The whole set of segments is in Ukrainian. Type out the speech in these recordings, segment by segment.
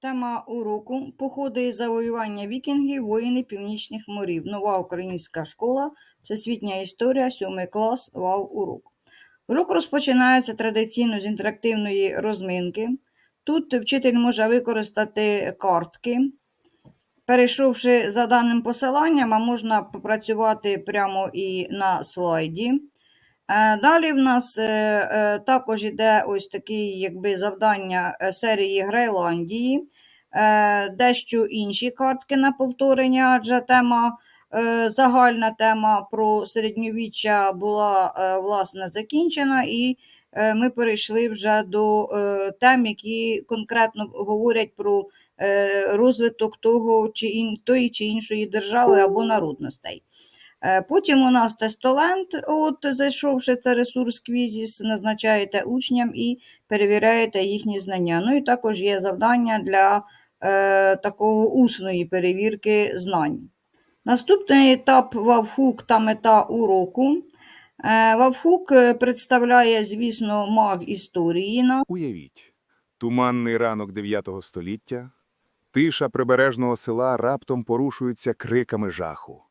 Тема уроку походи і завоювання вікінгів, воїни північних морів. Нова українська школа, всесвітня історія, 7 клас, вав урок. Урок розпочинається традиційно з інтерактивної розминки. Тут вчитель може використати картки. Перейшовши за даним посиланням, а можна попрацювати прямо і на слайді. Е, Далі в нас е, е, також йде ось такий якби, завдання серії Грайландії, дещо інші картки на повторення, адже тема, загальна тема про середньовіччя була власне закінчена, і ми перейшли вже до тем, які конкретно говорять про розвиток того чи ін, тої чи іншої держави або народностей. Е, Потім у нас тестоленд, от зайшовши це ресурс квізіс, назначаєте учням і перевіряєте їхні знання. Ну і також є завдання для е, такого усної перевірки знань. Наступний етап вавхук та мета уроку. Е, Вавхук е, представляє, звісно, маг історії. на- Уявіть, туманний ранок 9 століття, тиша прибережного села раптом порушується криками жаху.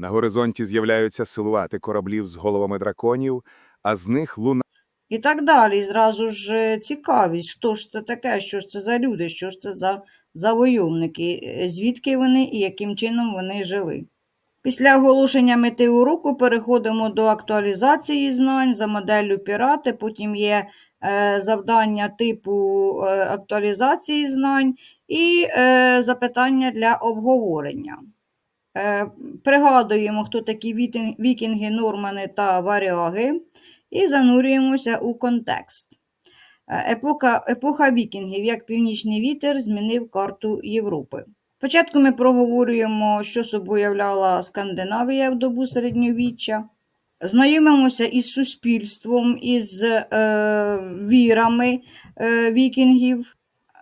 На горизонті з'являються силуети кораблів з головами драконів, а з них луна І так далі. І зразу ж е, цікавість, хто ж це таке, що ж це за люди, що ж це за завойовники, е, звідки вони і яким чином вони жили. Після оголошення мети уроку переходимо до актуалізації знань за моделлю пірати. Потім є е, завдання типу е, актуалізації знань і е, запитання для обговорення. Е, Пригадуємо, хто такі вікінги, нормани та варяги, і занурюємося у контекст. Е, Епоха, епоха вікінгів, як північний вітер, змінив карту Європи. Спочатку ми проговорюємо, що собою являла Скандинавія в добу середньовіччя. Знайомимося із суспільством, із е, вірами е, вікінгів.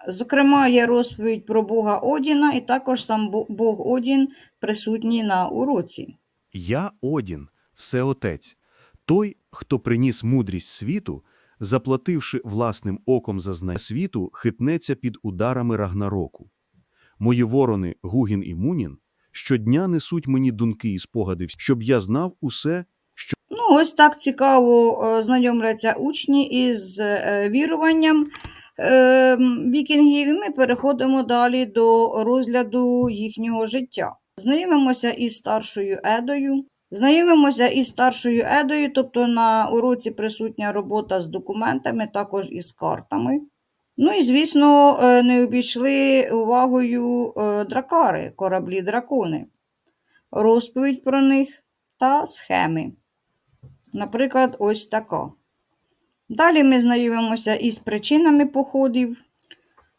Зокрема, є розповідь про Бога Одіна, і також сам Бог Одін присутній на уроці. Я Одін, Всеотець, той, хто приніс мудрість світу, заплативши власним оком за знання світу, хитнеться під ударами Рагнароку. Мої ворони Гугін і Мунін щодня несуть мені думки і спогади, щоб я знав усе, що Ну, ось так цікаво е, знайомляться учні із е, віруванням вікінгів, і ми переходимо далі до розгляду їхнього життя. Знайомимося із старшою Едою. Знайомимося із старшою Едою, тобто на уроці присутня робота з документами, також із картами. Ну і, звісно, е, не обійшли увагою е, дракари, кораблі-дракони, розповідь про них та схеми. Наприклад, ось така. Далі ми знайомимося із причинами походів.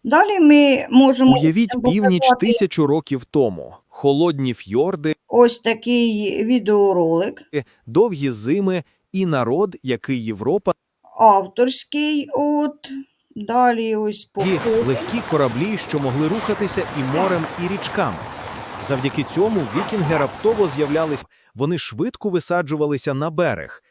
Далі ми можемо Уявіть північ тисячу років тому. Холодні фьорди, ось такий відеоролик, довгі зими і народ, який Європа авторський. От. Далі ось і легкі кораблі, що могли рухатися і морем, і річками. Завдяки цьому вікінги раптово з'являлись, вони швидко висаджувалися на берег,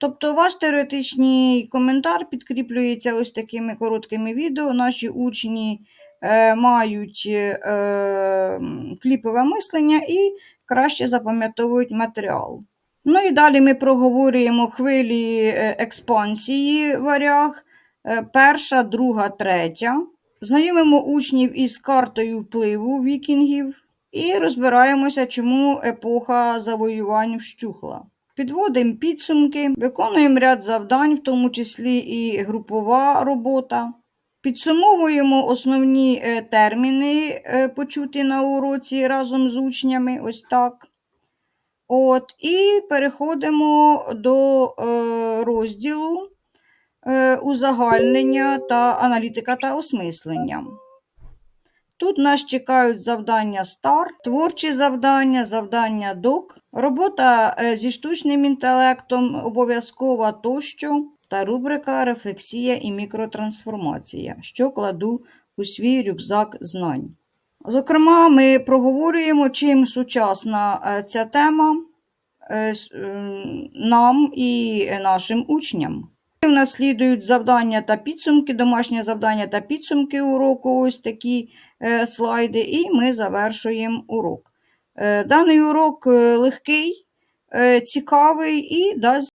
Тобто ваш теоретичний коментар підкріплюється ось такими короткими відео. Наші учні е, мають е, кліпове мислення і краще запам'ятовують матеріал. Ну і далі ми проговорюємо хвилі е, експансії варяг. Е, перша, друга, третя. Знайомимо учнів із картою впливу вікінгів і розбираємося, чому епоха завоювань вщухла. Підводимо підсумки, виконуємо ряд завдань, в тому числі і групова робота. Підсумовуємо основні е, терміни, е, почуті на уроці разом з учнями. Ось так. От, і переходимо до е, розділу узагальнення та аналітика та осмислення. Тут нас чекають завдання старт, творчі завдання, завдання док, робота е, зі штучним інтелектом обов'язкова тощо та рубрика Рефлексія і мікротрансформація, що кладу у свій рюкзак знань. Зокрема, ми проговорюємо, чим сучасна е, ця тема е, нам і нашим учням. У нас слідують завдання та підсумки, домашнє завдання та підсумки уроку, ось такі е, слайди, і ми завершуємо урок. Е, даний урок е, легкий, цікавий і дасть